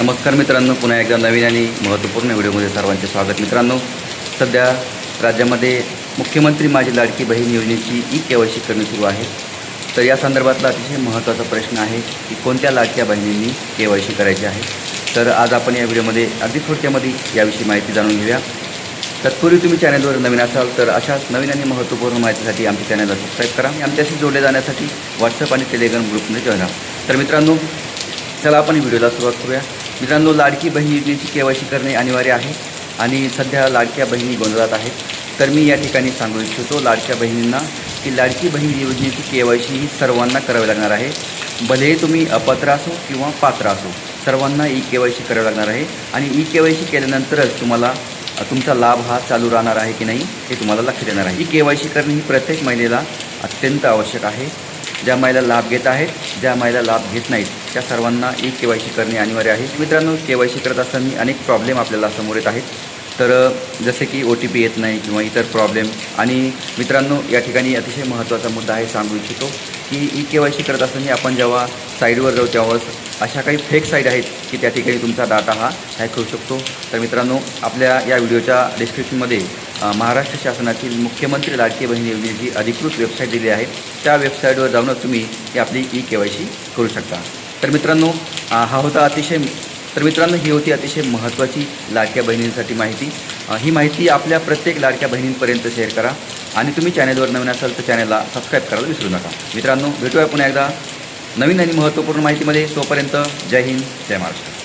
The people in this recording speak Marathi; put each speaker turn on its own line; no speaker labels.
नमस्कार मित्रांनो पुन्हा एकदा नवीन आणि महत्त्वपूर्ण व्हिडिओमध्ये सर्वांचे स्वागत. मित्रांनो सध्या राज्यामध्ये मुख्यमंत्री माझी लाडकी बहीण योजनेची ई के वाय सी करणे सुरू आहे. तर या संदर्भातला अतिशय महत्त्वाचा प्रश्न आहे की कोणत्या लाडक्या बहिणींनी के वाय सी करायची आहे? तर आज आपण या व्हिडिओमध्ये अगदी थोडक्यामध्ये याविषयी माहिती जाणून घेऊया. तत्पूर्वी तुम्ही चॅनलवर नवीन असाल तर अशाच नवीन आणि महत्त्वपूर्ण माहितीसाठी आमच्या चॅनलला सबस्क्राईब करा आणि आमच्याशी जोडले जाण्यासाठी व्हॉट्सअप आणि टेलिग्राम ग्रुपमध्ये जॉईन व्हा तर मित्रांनो चला आपण व्हिडिओला सुरुवात करूया. मित्रांनो लाडकी बहीण योजनेची के वाय सी करणे अनिवार्य आहे आणि सध्या लाडक्या बहिणी गोंधळात आहेत. तर मी या ठिकाणी सांगू इच्छितो लाडक्या बहिणींना की लाडकी बहीण योजनेची के वाय सी ही सर्वांना करावी लागणार आहे. भलेही तुम्ही अपात्र असो किंवा पात्र असो सर्वांना ई के वाय सी करावी लागणार आहे आणि ई के वाय सी केल्यानंतरच तुम्हाला तुमचा लाभ हा चालू राहणार आहे की नाही हे तुम्हाला लक्ष देणार आहे. ही के वाय सी करणे ही प्रत्येक महिलेला अत्यंत आवश्यक आहे. ज्या महिला लाभ घेत आहेत ज्या महिला लाभ घेत नाहीत त्या सर्वांना ई के वाय सी करणे अनिवार्य आहे. मित्रांनो के वाय सी करत असताना अनेक प्रॉब्लेम आपल्याला समोर येत आहेत. तर जसे की ओ टी पी येत नाही किंवा इतर प्रॉब्लेम आणि मित्रांनो या ठिकाणी अतिशय महत्त्वाचा मुद्दा आहे सांगू इच्छितो की ई के वाय सी करत असताना आपण जेव्हा साईडवर जाऊ तेव्हाच अशा काही फेक साईड आहेत की त्या ठिकाणी तुमचा डाटा हा हॅक होऊ शकतो. तर मित्रांनो आपल्या या व्हिडिओच्या डिस्क्रिप्शनमध्ये महाराष्ट्र शासनातील मुख्यमंत्री लाडकी बहीण योजनेची अधिकृत वेबसाईट दिली आहे. त्या वेबसाईटवर जाऊनच तुम्ही ही आपली ई के वाय सी करू शकता. तर मित्रांनो हा होता अतिशय तर मित्रांनो ही होती अतिशय महत्त्वाची लाडक्या बहिणींसाठी माहिती. ही माहिती आपल्या प्रत्येक लाडक्या बहिणींपर्यंत शेअर करा आणि तुम्ही चॅनेलवर नवीन असाल तर चॅनलला सबस्क्राईब करायला विसरू नका. मित्रांनो भेटूया पुन्हा एकदा नवीन आणि महत्त्वपूर्ण माहितीमध्ये. तोपर्यंत जय हिंद जय महाराष्ट्र.